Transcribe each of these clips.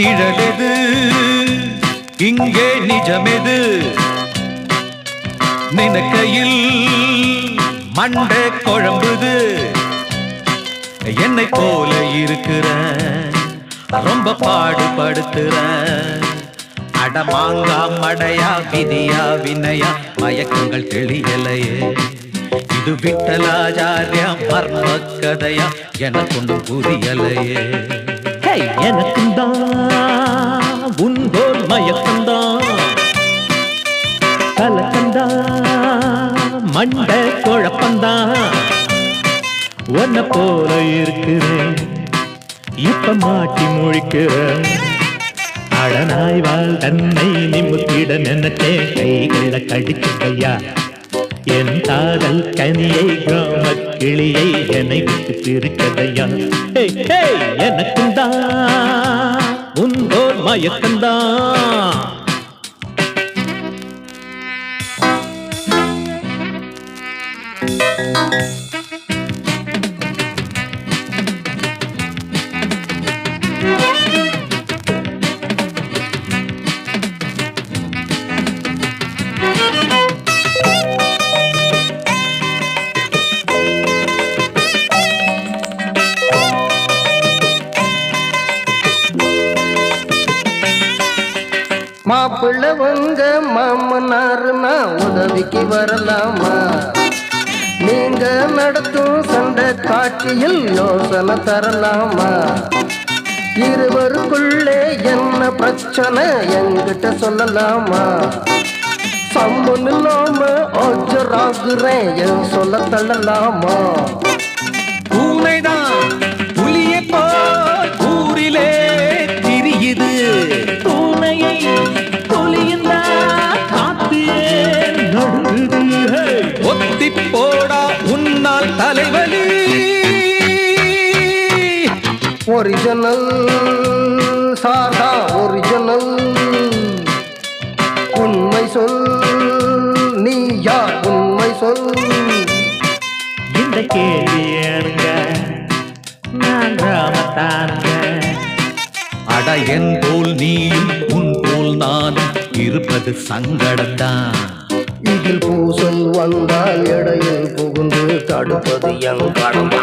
நிழலெது? இங்கே நிஜமெது? நினக்கையில் மண்டை குழம்புது. என்னை போல இருக்கிற ரொம்ப பாடுபடுத்துற அடமாங்கா மடையா விதியா வினையா மயக்கங்கள் தெளியலையே. இது விட்டலாச்சாரியா மர்ம கதையா எனக்கொண்டும் புரியலையே. எனக்கும் தான் உன்போல் மயக்கம்தான் கலக்கந்தான் மண்ட குழப்பந்தான் ஒன்ன போல இருக்கிறேன் இப்ப மாட்டி முழிக்கிறேன். அடநாய்வால் தன்னை நிமித்திட நினைச்சேன் கைகளை கடிச்சுக்கையா என் காதல் கனியை கிராம கிளியை என்னை விட்டு பிரிக்கதையா எனக்கும் தான் உன்போர் மயக்கம்தான் மாப்பிள்ள உங்க மாமனாருனா உதவிக்கு வரலாமா? நீங்க நடத்தும் சண்டை காட்சியில் யோசனை தரலாமா? இருவருக்குள்ளே என்ன பிரச்சனை என்கிட்ட சொல்லலாமா? சம்மன் இல்லாம ஆஜராகுறேன் என் சொல்ல தள்ளலாமா? ஒரிஜினல் சாதா ஒரிஜினல் உண்மை சொல் நீ யார் உண்மை சொல். இந்த கேள்வி ஏனுங்க? நான் ராமத்தானுங்க அட என் போல் நீயும் உன் போல் நானும் இருப்பது சங்கடத்தான் இதில் பூசல் வந்தால் இடையில் புகுந்து தடுப்பது என் கடமை.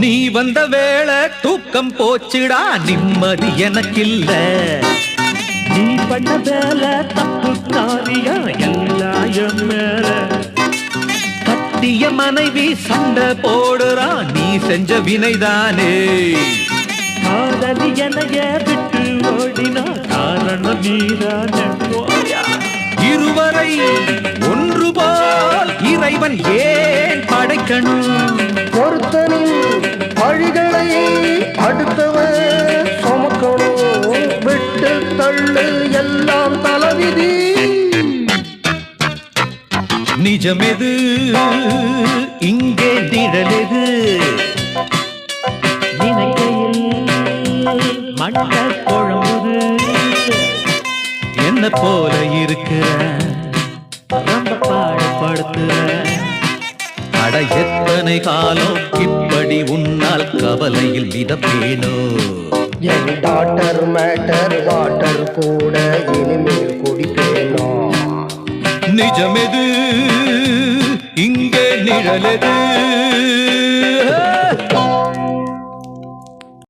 நீ வந்த வேளை தூக்கம் போச்சுடா நிம்மதி எனக்கில்ல. நீ பண்ண வேலை தப்பு காரியா எல்லாயம் மேல கட்டிய மனைவி சண்டை போடுறா நீ செஞ்ச வினைதானே. காதலி எனைய விட்டு ஓடினா காரணம் நீதானே இருவரை ஒன்று போல் இறைவன் ஏன் படைக்கணும்? நிஜமெது இங்கே நிழலெது நினைக்கையில் மண்ட குழம்புது என்ன போல இருக்கிற ரொம்ப பாடுபடுத்துற. அட எத்தனை காலம் இப்படி உன்னால் கவலையில் மிதப்பேனோ? என் டாக்டர் மேட்டர் வாட்டர் கூட இனிமேல் குடிப்பேனோ? நிஜமெது இங்கே நிழலெது